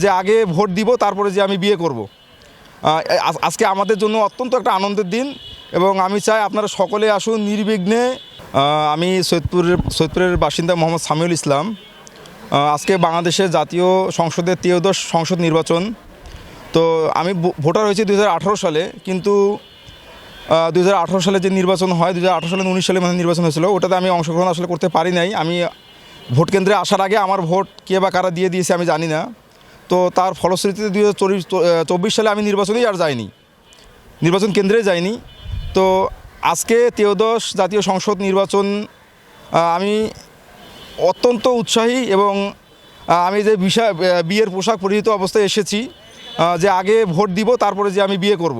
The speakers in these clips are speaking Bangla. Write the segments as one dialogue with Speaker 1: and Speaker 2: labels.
Speaker 1: যে আগে ভোট দিব, তারপরে যে আমি বিয়ে করব। আজ- আজকে আমাদের জন্য অত্যন্ত একটা আনন্দের দিন এবং আমি চাই আপনারা সকলে আসুন নির্বিঘ্নে আমি সৈয়দপুরের সৈয়দপুরের বাসিন্দা মোহাম্মদ সামিউল ইসলাম। আজকে বাংলাদেশের জাতীয় সংসদের ত্রয়োদশ সংসদ নির্বাচন। তো আমি ভোটার হয়েছি দুহাজার আঠারো সালে, কিন্তু দু হাজার আঠেরো সালে যে নির্বাচন হয় দু হাজার আঠেরো সালে উনিশ সালে মানে নির্বাচন হয়েছিল, ওটাতে আমি অংশগ্রহণ আসলে করতে পারি নাই। আমি ভোট কেন্দ্রে আসার আগে আমার ভোট কে বা কারা দিয়ে দিয়েছে আমি জানি না। তো তার ফলশ্রুতিতে দুই চব্বিশ সালে আমি নির্বাচনেই আর যাইনি। নির্বাচন কেন্দ্রে যাইনি। তো আজকে ত্রয়োদশ জাতীয় সংসদ নির্বাচন আমি অত্যন্ত উৎসাহী এবং আমি যে বিষয় বিয়ের পোশাক পরিহিত অবস্থায় এসেছি যে আগে ভোট দিব তারপরে যে আমি বিয়ে করব।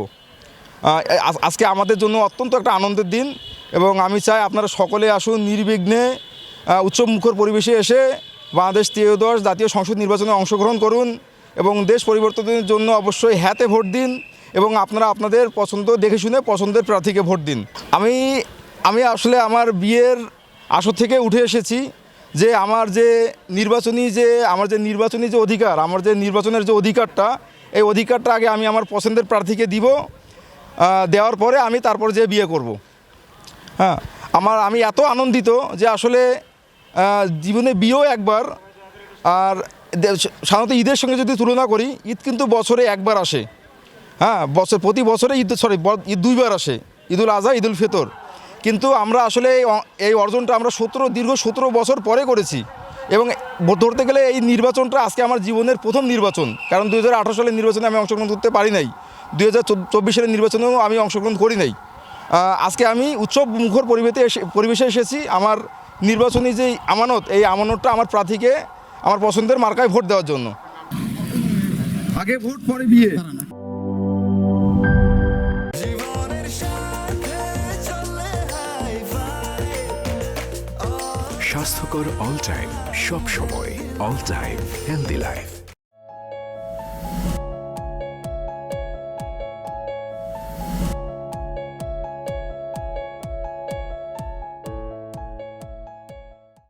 Speaker 1: আজ- আজকে আমাদের জন্য অত্যন্ত একটা আনন্দের দিন এবং আমি চাই আপনারা সকলে আসুন নির্বিঘ্নে আহ, উৎসবমুখর পরিবেশে এসে বাংলাদেশ ত্রয়োদশ জাতীয় সংসদ নির্বাচনে অংশগ্রহণ করুন এবং দেশ পরিবর্তনের জন্য অবশ্যই হ্যাতে ভোট দিন এবং আপনারা আপনাদের পছন্দ দেখে শুনে পছন্দের প্রার্থীকে ভোট দিন। আমি আমি আসলে আমার বিয়ের আসর থেকে উঠে এসেছি যে আমার যে নির্বাচনী যে, আমার যে নির্বাচনী যে অধিকার, আমার যে নির্বাচনের যে অধিকারটা, এই অধিকারটা আগে আমি আমার পছন্দের প্রার্থীকে দিব দেওয়ার পরে আমি তারপর যে বিয়ে করব। হ্যাঁ আমার, আমি এত আনন্দিত যে আসলে জীবনে বিয়েও একবার, আর সাধারণত ঈদের সঙ্গে যদি তুলনা করি, ঈদ কিন্তু বছরে একবার আসে। হ্যাঁ বছর, প্রতি বছরে ঈদ সরি ঈদ দুইবার আসে। ঈদুল আজহা ঈদুল ফিতর। কিন্তু আমরা আসলে এই এই অর্জনটা আমরা সতেরো, দীর্ঘ সতেরো বছর পরে করেছি। এবং ধরতে গেলে এই নির্বাচনটা আজকে আমার জীবনের প্রথম নির্বাচন। কারণ দু হাজার আঠারো সালের নির্বাচনে আমি অংশগ্রহণ করতে পারি নাই। দু হাজার চব্বিশ সালের নির্বাচনেও আমি অংশগ্রহণ করি নাই। আজকে আমি উৎসব মুখর পরিবেশে এসে, পরিবেশে এসেছি। আমার নির্বাচনী যে আমানত এই আমানতটা আমার প্রার্থীকে আমার পছন্দের মার্কায় ভোট দেওয়ার জন্য। আগে ভোট পরে বিয়ে।
Speaker 2: স্বাস্থ্যকর অল টাইম সব সময় অল টাইম হেলদি লাইফ